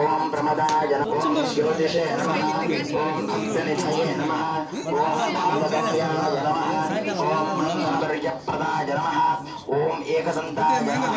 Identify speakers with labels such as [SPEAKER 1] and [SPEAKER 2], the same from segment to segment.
[SPEAKER 1] ఓం ప్రమదాయ ఓం జ్యోతిషే నమః ఓం అభ్యనిధయే నమః ఓం పాదగమ్యాయ నమః ఓం మంగళప్రదాయ నమః ఓం ఏకదంతాయ నమః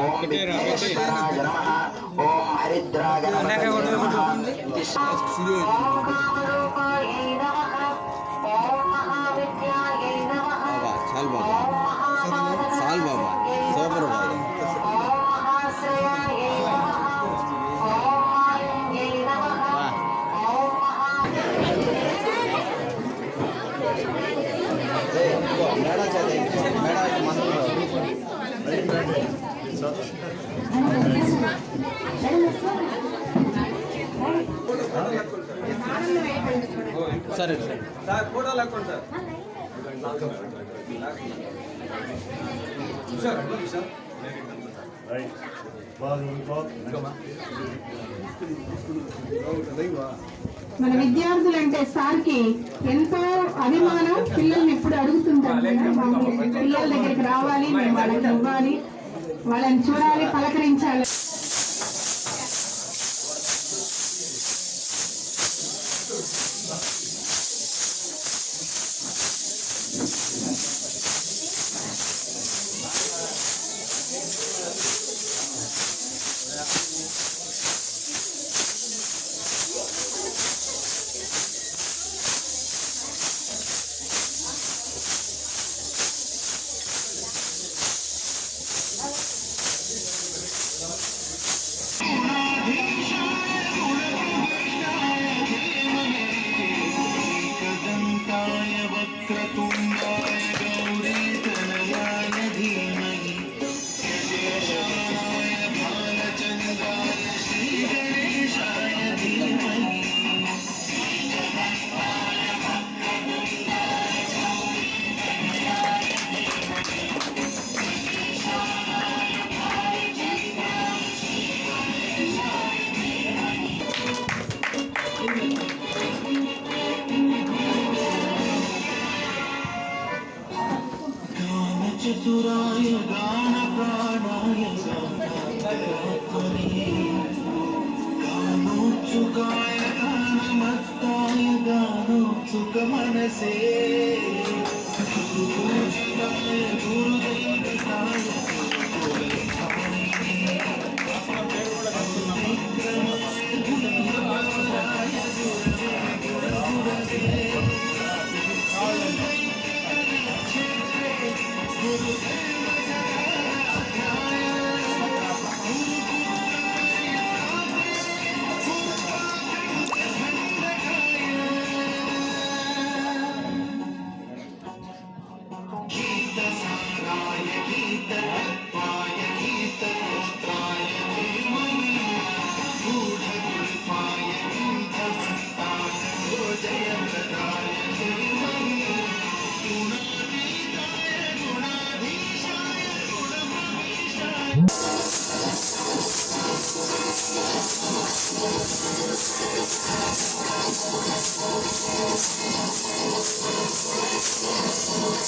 [SPEAKER 1] ఓం విఘ్నేశ్వరాయ నమః ఓం హరిద్రాయ నమః
[SPEAKER 2] సరే. సరే
[SPEAKER 3] మన విద్యార్థులంటే సార్కి ఎంతో అభిమానం పిల్లల్ని ఎప్పుడు అడుగుతుంటారు పిల్లల దగ్గరికి రావాలి మేము వాళ్ళకి ఇవ్వాలి. వాళ్ళని చూడాలి పలకరించాలి.
[SPEAKER 4] गानात्मने गानोत्सुकाय गानमत्ताय गानोत्सुकमनसे गुरुपूजिताय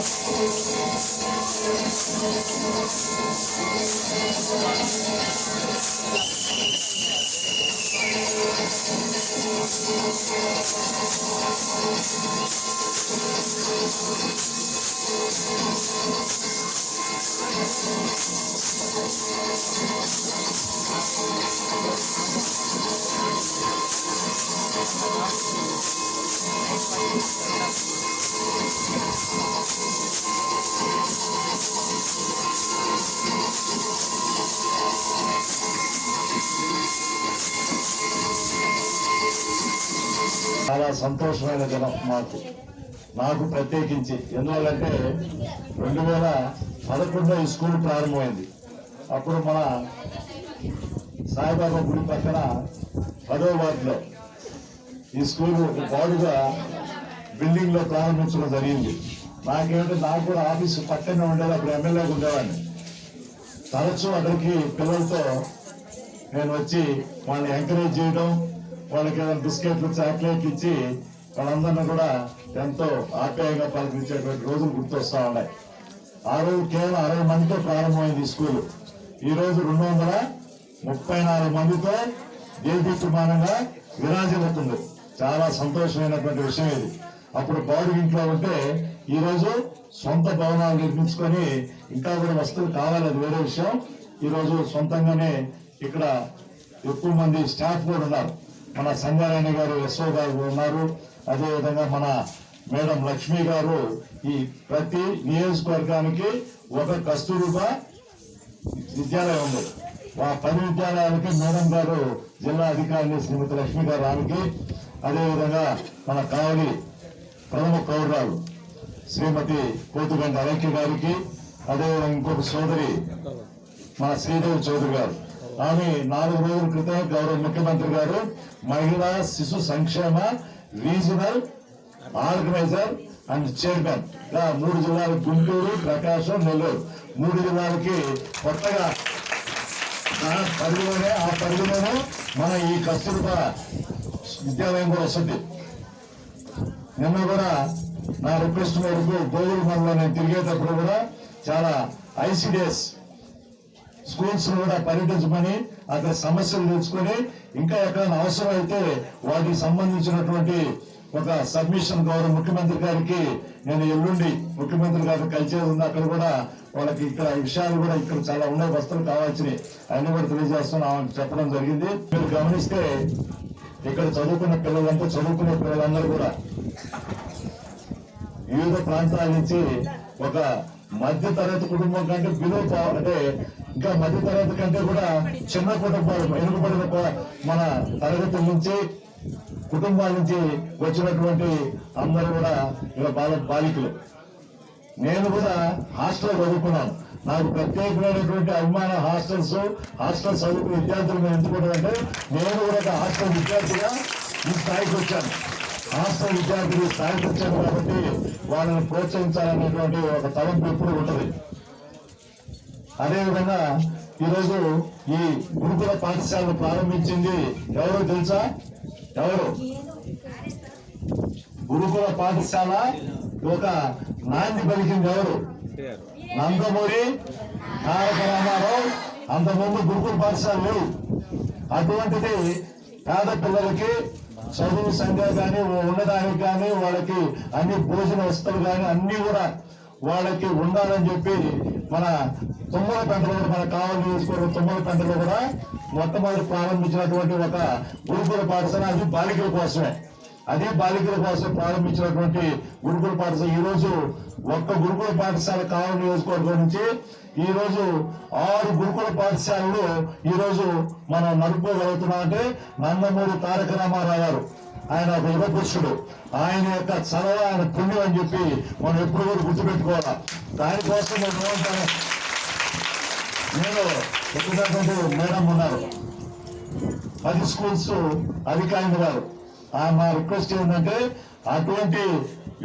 [SPEAKER 5] శ్రీ
[SPEAKER 6] చాలా సంతోషమైన దినం మాకు నాకు ప్రత్యేకించి. ఎందువల్లంటే రెండు వేల పదకొండులో ఈ స్కూల్ ప్రారంభమైంది. అప్పుడు మన సాయిబాబా గుడి పక్కన పదో వార్డులో ఈ స్కూల్ ఒక బాడుగా బిల్డింగ్లో ప్రారంభించడం జరిగింది. నాకేంటంటే నాకు కూడా ఆఫీసు పక్కనే ఉండేది అప్పుడు ఎమ్మెల్యేగా ఉండేవాడిని తరచూ అక్కడికి పిల్లలతో నేను వచ్చి వాళ్ళని ఎంకరేజ్ చేయడం వాళ్ళకి ఏదైనా బిస్కెట్లు చాక్లెట్లు ఇచ్చి వాళ్ళందరినీ కూడా ఎంతో ఆప్యాయంగా పలకరించేటువంటి రోజులు గుర్తొస్తా ఉన్నాయి. ఆ రోజు కేవలం అరవై మందితో ప్రారంభమైంది స్కూల్. ఈ రోజు రెండు వందల ముప్పై నాలుగు మందితో దేదీప్యమానంగా విరాజిల్లుతుంది. చాలా సంతోషమైనటువంటి విషయం ఇది. అప్పుడు బాడీ ఇంట్లో ఉంటే ఈ రోజు సొంత భవనాలు నిర్మించుకొని ఇంకా కూడా వస్తువులు కావాలి అది వేరే విషయం. ఈ రోజు సొంతంగానే ఇక్కడ ఎక్కువ మంది స్టాఫ్ కూడా ఉన్నారు. మన సంగారాయణ గారు ఎస్ఓ గారు ఉన్నారు. అదేవిధంగా మన మేడం లక్ష్మి గారు ఈ ప్రతి నియోజకవర్గానికి ఒక కస్తూరుగా విద్యాలయం ఉంది. ఆ పది విద్యాలయాలకి మేడం గారు జిల్లా అధికారిని శ్రీమతి లక్ష్మి గారు ఆమెకి అదేవిధంగా మన కావలి ప్రథమ కౌరరాలు శ్రీమతి కోతుగంట అలక్య గారికి అదేవిధంగా ఇంకొక సోదరి మన శ్రీదేవి చౌదరి గారు. ఆమె నాలుగు రోజుల క్రితం గౌరవ ముఖ్యమంత్రి గారు మహిళా శిశు సంక్షేమ రీజనల్ ఆర్గనైజర్ అండ్ చైర్మన్గా మూడు జిల్లాలు గుంటూరు ప్రకాశం నెల్లూరు. మూడు జిల్లాలకి కొత్తగా ఆ పరిధిలోనే ఆ పరిధిలోనే మన ఈ కస్తూర్బా విద్యాలయం కూడా వస్తుంది. నిన్న కూడా నా రిక్వెస్ట్ మేరకు గోగుల మనలో నేను తిరిగేటప్పుడు కూడా చాలా ఐసిడిఎస్ స్కూల్స్ కూడా పర్యటించమని అక్కడ సమస్యలు తెలుసుకొని ఇంకా ఎక్కడైనా అవసరం అయితే వాటికి సంబంధించినటువంటి ఒక సబ్మిషన్ గౌరవ ముఖ్యమంత్రి గారికి నేను ఎల్లుండి ముఖ్యమంత్రి గారు కలిసేది ఉంది. అక్కడ కూడా వాళ్ళకి ఇక్కడ విషయాలు కూడా ఇక్కడ చాలా ఉన్నాయి. వస్తువులు కావాల్సినవి అన్ని కూడా తెలియజేస్తున్నాం చెప్పడం జరిగింది. మీరు గమనిస్తే ఇక్కడ చదువుకున్న పిల్లలంతా చదువుకునే పిల్లలందరూ కూడా వివిధ ప్రాంతాల నుంచి ఒక మధ్య తరగతి కుటుంబం కంటే బిలో అంటే ఇంకా మధ్య తరగతి కంటే కూడా చిన్న కుటుంబాలు వెనుకబడిన మన తరగతి నుంచి కుటుంబాల నుంచి వచ్చినటువంటి అందరూ కూడా ఇలా బాల బాలికలు. నేను కూడా హాస్టల్ చదువుకున్నాను. నాకు ప్రత్యేకమైనటువంటి అభిమాన హాస్టల్స్ హాస్టల్ చదువుకునే విద్యార్థులు నేను ఎందుకుంటానంటే నేను కూడా ఒక హాస్టల్ విద్యార్థిగా ఈ స్థాయికి వచ్చాను. హాస్టల్ విద్యార్థులు ఈ స్థాయికి వచ్చాను కాబట్టి వాళ్ళని ప్రోత్సహించాలనేటువంటి ఒక తలంపు ఎప్పుడు ఉంటుంది అదేవిధంగా ఈరోజు ఈ గురుకుల పాఠశాలను ప్రారంభించింది ఎవరో తెలుసా? ఎవరు? గురుకుల పాఠశాల ఒక నాంది పలికింది ఎవరు? నందమూరి తారక రామారావు. అంతకుముందు గురుకుల పాఠశాల లేవు. అటువంటిది పేద పిల్లలకి చదువు సంఖ్య కానీ ఉండడానికి కానీ వాళ్ళకి అన్ని భోజన వస్తువులు కానీ అన్ని కూడా వాళ్ళకి ఉండాలని చెప్పి మన తుమ్మల పెంటలో కూడా మన కావాలి నియోజకవర్గం తుమ్మల పెంటలో కూడా మొట్టమొదటి ప్రారంభించినటువంటి ఒక గురుకుల పాఠశాల అది బాలికల కోసమే. అదే బాలికల కోసం ప్రారంభించినటువంటి గురుకుల పాఠశాల. ఈ రోజు ఒక్క గురుకుల పాఠశాల కావలి నియోజకవర్గం నుంచి ఈ రోజు ఆరు గురుకుల పాఠశాలలు ఈ రోజు మనం నడుపుకోగలుగుతున్నాం అంటే నందమూరి తారక రామారావు గారు. ఆయన ఒక యుగపురుషుడు ఆయన యొక్క చదవ ఆయన పుణ్యం అని చెప్పి మనం ఎప్పుడు కూడా గుర్తుపెట్టుకోవాలి. దానికోసం నేను ఏమంటాను? నేను చెప్పినటువంటి మేడం ఉన్నారు. పది స్కూల్స్ అధికారులు గారు మా రిక్వెస్ట్ ఏంటంటే అటువంటి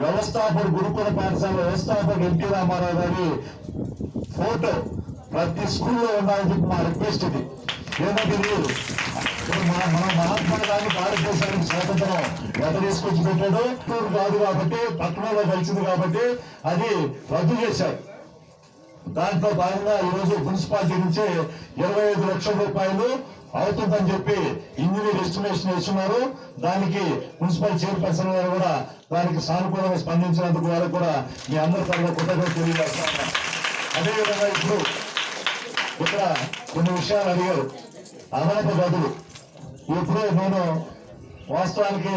[SPEAKER 6] వ్యవస్థాపక గురుకుల పాఠశాల వ్యవస్థాపకుడు ఎన్టీ రామారావు గారి ఫోటో ప్రతి స్కూల్లో ఉండాలని చెప్పి మా రిక్వెస్ట్ ఇది. ఏంటంటే మన మహాత్మా గాంధీ భారతదేశానికి స్వాతంత్రం ఎంత తీసుకొచ్చి పెట్టాడు టూర్ కాదు కాబట్టి పట్టణంలో కలిసింది కాబట్టి అది రద్దు చేశారు దాంట్లో భాగంగా ఈరోజు మున్సిపాలిటీ నుంచి ఇరవై ఐదు లక్షల రూపాయలు అవుతుందని చెప్పి ఇంజనీర్ ఎస్టిమేషన్ ఇస్తున్నారు దానికి మున్సిపల్ చైర్పర్సన్ గారు కూడా దానికి సానుకూలంగా స్పందించినందుకు వారు కూడా మీ అందరి తరఫున కృతజ్ఞత తెలియజేస్తున్నారు అదేవిధంగా ఇప్పుడు ఇక్కడ కొన్ని విషయాలు అడిగారు అదనపు గదులు ఇప్పుడు నేను వాస్తవానికి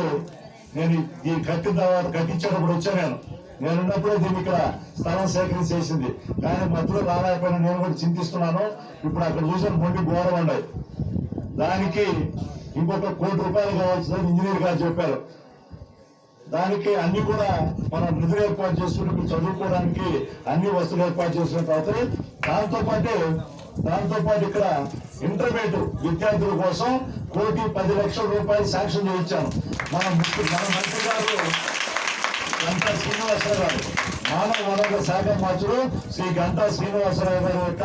[SPEAKER 6] నేను ఈ కట్టిన తర్వాత కట్టించేటప్పుడు వచ్చాను. నేను నేనున్నప్పుడే దీన్ని ఇక్కడ స్థలం సేకరించేసింది కానీ మధ్యలో రాలేకపోయినా నేను కూడా చింతిస్తున్నాను. ఇప్పుడు అక్కడ చూసిన మొండి ఘోరం ఉన్నాయి. దానికి ఇంకొక కోటి రూపాయలు కావాల్సిందని ఇంజనీర్ గారు చెప్పారు. దానికి అన్ని కూడా మనం నిధులు ఏర్పాటు చేసుకుని ఇప్పుడు చదువుకోవడానికి అన్ని వస్తువులు ఏర్పాటు చేసుకున్న తర్వాత దాంతో పాటు దాంతో పాటు ఇక్కడ ఇంటర్మీడియట్ విద్యార్థుల కోసం కోటి పది లక్షల రూపాయలు శాంక్షన్ చేయించాను మన మన మంత్రి గారు గంటా శ్రీనివాసరావు గారు మానవ వనరుల శాఖ మంత్రులు శ్రీ గంటా శ్రీనివాసరావు గారి యొక్క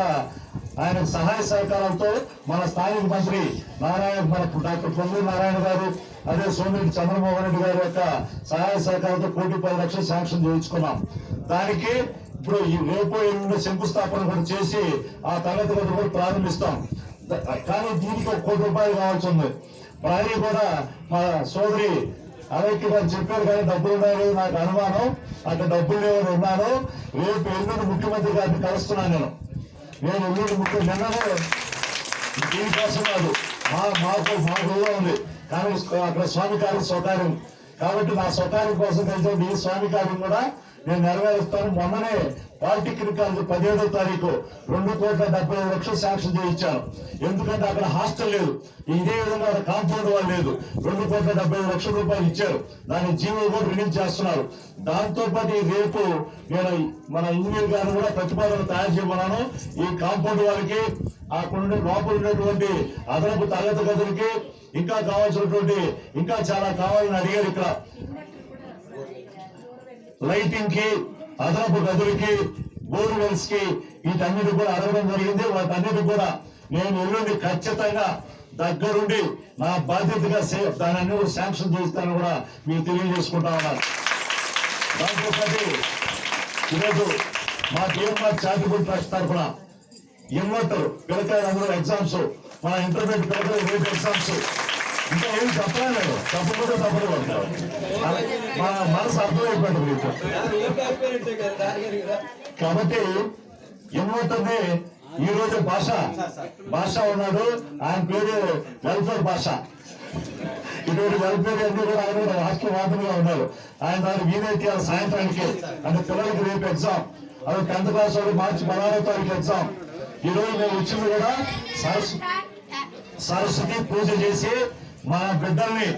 [SPEAKER 6] ఆయన సహాయ సహకారంతో మన స్థానిక మంత్రి నారాయణ మన డాక్టర్ పొంగూరు నారాయణ గారు అదే సోమిరెడ్డి చంద్రమోహన్ రెడ్డి గారి యొక్క సహాయ సహకారంతో కోటి పది లక్షలు శాంక్షన్ చేయించుకున్నాం. దానికి ఇప్పుడు ఈ రేపు ఎల్లుండి శంకుస్థాపన కూడా చేసి ఆ తరగతి కూడా ప్రారంభిస్తాం. కానీ దీనికి ఒక కోటి రూపాయలు కావాల్సి ఉంది భార్య కూడా మా సోదరి అలాగే వారు చెప్పారు కానీ డబ్బులు ఉన్నాయో నాకు అనుమానం. అక్కడ డబ్బులు లేవని ఉన్నాను రేపు ఎల్లుండి ముఖ్యమంత్రి గారిని కలుస్తున్నాను నేను. నేను ఎల్లుండి ముఖ్యమంత్రి నిన్ననే దీనికోసం కాదు మా మాకు మాకు ఉంది. కానీ అక్కడ స్వామి కార్యం స్వకార్యం. కాబట్టి నా స్వకార్యం కోసం కలిసి ఈ స్వామి కార్యం కూడా నేను నెరవేరుస్తాను. మొన్ననే పాలిటెక్నిక్ కాలేజ్ పదిహేడో తారీఖు రెండు కోట్ల డెబ్బై ఐదు లక్షలు శాంక్షన్ చేయించాను ఎందుకంటే అక్కడ హాస్టల్ లేదు. ఇదే విధంగా కాంపౌండ్ వాళ్ళు లేదు. రెండు కోట్ల డెబ్బై ఐదు లక్షల రూపాయలు ఇచ్చారు. దాని జీవో కూడా రిలీజ్ చేస్తున్నారు. దాంతో పాటు రేపు నేను మన ఇంజనీర్ గారు కూడా ప్రతిపాదన తయారు చేయమన్నాను. ఈ కాంపౌండ్ వాళ్ళకి అక్కడ ఉండే లోపల ఉన్నటువంటి అదనపు తరగతి గదులకి ఇంకా కావాల్సినటువంటి ఇంకా చాలా కావాలని అడిగారు ఇక్కడ. లైటింగ్కి అదనపు గదులకి బోర్వెల్స్కి వీటన్నిటి కూడా అడగడం జరిగింది. వాటన్నిటి కూడా నేను ఎల్లుండి ఖచ్చితంగా దగ్గరుండి నా బాధ్యతగా సేఫ్ దాని అన్ని కూడా శాంక్షన్ చేస్తాను కూడా మీకు తెలియజేసుకుంటా ఉన్నారు దాంతోపాటు ఈరోజు మాకేం మా టీఎంఆర్ చారిటబుల్ ట్రస్ట్ తరఫున ఇన్వర్టర్ పిల్లకాయలు ఎగ్జామ్స్ మన ఇంటర్మీడియట్ పిల్లకాయలు ఎగ్జామ్స్. ఇంకా ఏం చెప్పాలి నేను చెప్పకపోతే తప్పదు పడతారు మన మనసు అర్థమైపోయింది మీకు కాబట్టి ఏమవుతుంది? ఈ రోజు భాష భాష ఉన్నాడు. ఆయన పేరు వెల్ఫేర్ భాష. ఇటువంటి వెల్ఫేర్ అన్ని కూడా ఆయన కూడా రాష్ట్ర వాదులుగా ఉన్నారు. ఆయన దాని వీలైతే ఆ సాయంత్రానికి అంటే పిల్లలకి రేపు ఎగ్జామ్ అది టెన్త్ క్లాస్ వాళ్ళు మార్చి పదహారో తారీఖు ఎగ్జామ్ ఈ రోజు మేము వచ్చింది కూడా సరస్వ సరస్వతి పూజ చేసి మా బిడ్డల్ని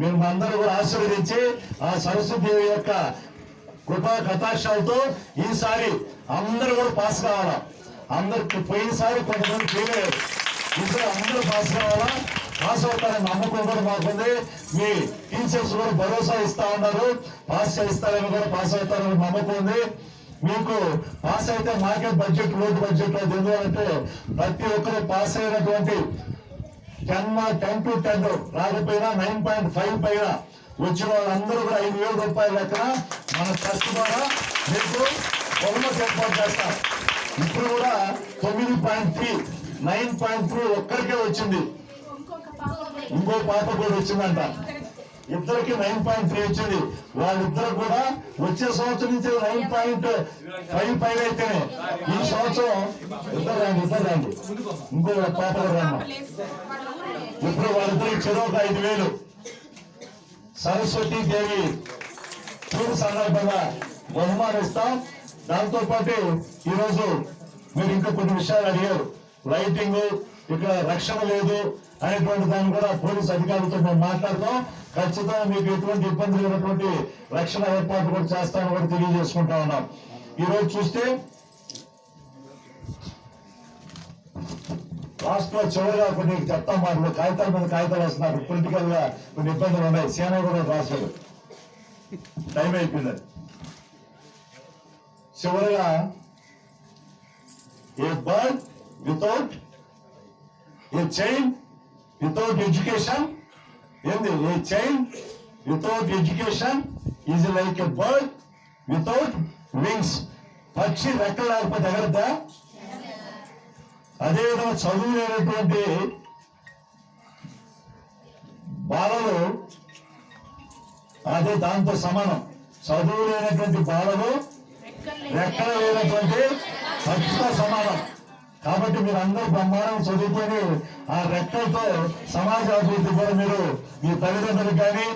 [SPEAKER 6] మేము అందరూ కూడా ఆశీర్వదించి ఆ సరస్వతి దేవి యొక్క కృపా కటాక్షాలతో ఈసారి అందరూ కూడా పాస్ కావాలా? అందరికి పోయినసారి కొంతమంది చేయలేదు ఇప్పుడు అందరూ పాస్ కావాలా? పాస్ అవుతారని నమ్మకం కూడా మాకుంది. మీ టీచర్స్ కూడా భరోసా ఇస్తా ఉన్నారు. పాస్ చేస్తారని కూడా పాస్ అవుతారని నమ్మకం ఉంది. మీకు పాస్ అయితే మాకే బడ్జెట్ లోటు బడ్జెట్ లేదు ఎందుకంటే ప్రతి ఒక్కరు పాస్ అయినటువంటి టెన్ టెన్ టు టెన్ రాకపోయినా నైన్ పాయింట్ ఫైవ్ పైన వచ్చిన వాళ్ళందరూ కూడా ఐదు వేల రూపాయల లెక్కన మన ట్రస్ట్ ద్వారా మీకు బహుమతి ఏర్పాటు చేస్తాం ఇప్పుడు కూడా తొమ్మిది point three nine point three ఒక్కరికే వచ్చింది. ఇంకో పాప కూడా వచ్చిందంట. ఇద్దరికి నైన్ పాయింట్ త్రీ వచ్చింది. వాళ్ళిద్దరు కూడా వచ్చే సంవత్సరం నుంచి నైన్ పాయింట్ ఫైవ్ పైన అయితేనే. ఈ సంవత్సరం ఇద్దరు రాండి ఇద్దరు రాండి. ఇంకో పాప కూడా ఇప్పుడు వాళ్ళిద్దరికి చెరువు ఐదు వేలు. సరస్వతి దేవి చూడు సందర్భంగా బహుమానిస్తాం దాంతో పాటు ఈరోజు మీరు ఇంకా కొన్ని విషయాలు అడిగారు. లైటింగ్ ఇక్కడ రక్షణ లేదు అనేటువంటి దాన్ని కూడా పోలీస్ అధికారులతో మేము మాట్లాడతాం. ఖచ్చితంగా మీకు ఎటువంటి ఇబ్బంది లేనటువంటి రక్షణ ఏర్పాటు కూడా చేస్తామని కూడా తెలియజేసుకుంటా ఉన్నాం. ఈ రోజు చూస్తే లాస్ట్లో చివరిగా కొన్ని చెప్తాం మాటలు. కాగితాల మీద కాగితాలు వస్తున్నారు పొలిటికల్గా కొన్ని ఇబ్బందులు ఉన్నాయి. సేన కూడా రాశారు. టైం అయిపోయింది. చివరిగా a bird without a chain? Without education? ఏంది? A chain? Without education? Is like a bird without wings. పక్షి రెక్కలు లేకపోతే ఎగరద్దా అదేవిధంగా చదువు లేనటువంటి బాలలు అదే దాంతో సమానం. చదువు లేనటువంటి బాలలు రెక్కలు లేనటువంటి పక్షితో సమానం. కాబట్టి మీరు అందరూ బ్రహ్మాండం చదువుకొని ఆ రెక్కలతో సమాజ అభివృద్ధి కూడా మీరు మీ తల్లిదండ్రులకు కానీ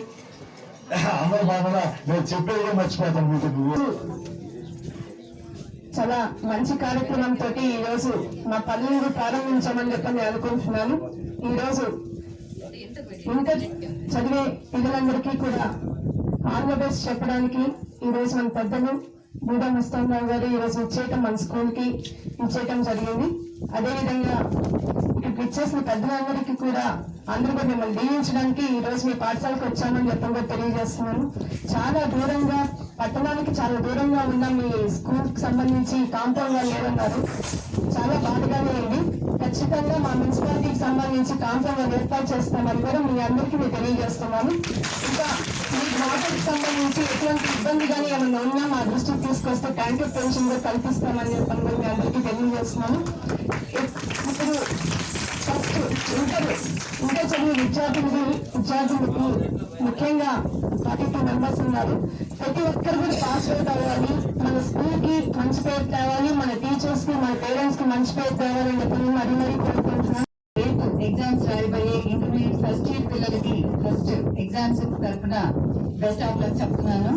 [SPEAKER 6] అందరూ బాగా నేను చెప్పేది మర్చిపోతాను మీకు
[SPEAKER 3] చాలా మంచి కార్యక్రమం తోటి ఈ రోజు మా పల్లెలు ప్రారంభించామని చెప్పని నేను అనుకుంటున్నాను. ఈ రోజు ఇంటర్ చదివే పిల్లలందరికీ కూడా ఆంధ్రప్రదేశ్ చెప్పడానికి ఈ రోజు మన పెద్దలు బూడా ముస్తాంరావు గారు ఈరోజు రోజు ఇచ్చేయటం మన స్కూల్కి ఇచ్చేయటం జరిగింది. అదేవిధంగా ఇక్కడికి ఇచ్చేసిన పెద్దలందరికీ కూడా అందరూ కూడా మిమ్మల్ని దీవించడానికి ఈరోజు మీ పాఠశాలకు వచ్చామని చెప్పడం కూడా తెలియజేస్తున్నాను. చాలా దూరంగా పట్టణానికి చాలా దూరంగా ఉన్న మీ స్కూల్కి సంబంధించి కాంపౌండ్ వాళ్ళు ఏమన్నారు? చాలా బాధగానే ఉంది. ఖచ్చితంగా మా మున్సిపాలిటీకి సంబంధించి కాంపౌండ్ వాళ్ళు ఏర్పాటు చేస్తామని కూడా మీ అందరికీ నేను తెలియజేస్తున్నాను. ఇంకా వాటర్కి సంబంధించి ఎటువంటి ఇబ్బంది కానీ ఏమైనా ఉన్నా మా దృష్టికి తీసుకొస్తే ట్యాంకర్ పెన్షన్ కూడా కల్పిస్తామని చెప్పని కూడా మీ అందరికీ తెలియజేస్తున్నాను ఇప్పుడు ఫస్ట్ ఇంటర్ ఇంటర్ చదివే విద్యార్థులకి విద్యార్థులకు ముఖ్యంగా ఫార్టీ టూ మెంబర్స్ ఉన్నారు. ప్రతి ఒక్కరు కూడా పాస్ అవుట్ అవ్వాలి. మన స్కూల్కి మంచి పేరు తేవాలి. మన టీచర్స్కి మన పేరెంట్స్కి మంచి పేరు తేవాలని చెప్పి మరీ మరీ కోరుకుంటున్నాను
[SPEAKER 7] ఎగ్జామ్స్ రాయబోయే ఇంటర్మీడియట్ ఫస్ట్ ఇయర్ పిల్లలకి ఫస్ట్ ఎగ్జామ్స్ తరఫున బెస్ట్ ఆఫ్ లక్ చెప్తున్నాను.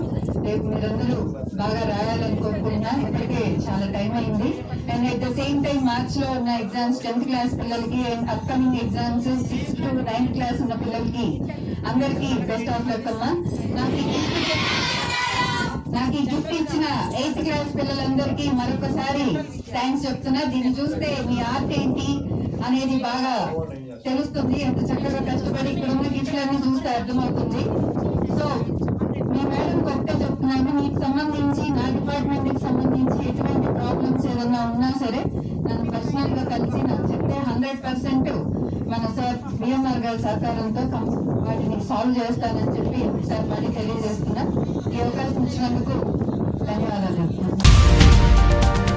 [SPEAKER 7] రేపు మీరందరూ బాగా రాయాలని కోరుకుంటున్నా. ఇప్పటికే చాలా టైం అయింది. And at the same time మార్చ్లో ఉన్న ఎగ్జామ్స్ టెన్త్ క్లాస్ పిల్లలకి and upcoming exams sixth to ninth class ఉన్న పిల్లలకి అందరికీ బెస్ట్ ఆఫ్ లక్ అమ్మా. నాకు ఈ నాకు ఈ గిఫ్ట్ ఇచ్చిన ఎయిత్ క్లాస్ పిల్లలందరికీ మరొకసారి థ్యాంక్స్ చెప్తున్నా. దీన్ని చూస్తే మీ ఆర్ట్ ఏంటి అనేది బాగా తెలుస్తుంది. ఎంత చక్కగా కష్టపడి ఇక్కడ ఉన్న గిఫ్ట్లన్నీ చూస్తే అర్థమవుతుంది. సో మీ మేడం ఒకటే చెప్తున్నాను మీకు సంబంధించి నా డిపార్ట్మెంట్కి సంబంధించి ఎటువంటి ప్రాబ్లమ్స్ ఏదైనా ఉన్నా సరే నన్ను పర్సనల్గా కలిసి నాకు చెప్తే హండ్రెడ్ పర్సెంట్ మన సార్ బిఎంఆర్ గారి సహకారంతో వాటిని సాల్వ్ చేస్తానని చెప్పి సార్ మళ్ళీ తెలియజేస్తున్నా. ఈ అవకాశం ఇచ్చినందుకు ధన్యవాదాలు. చెప్తున్నాను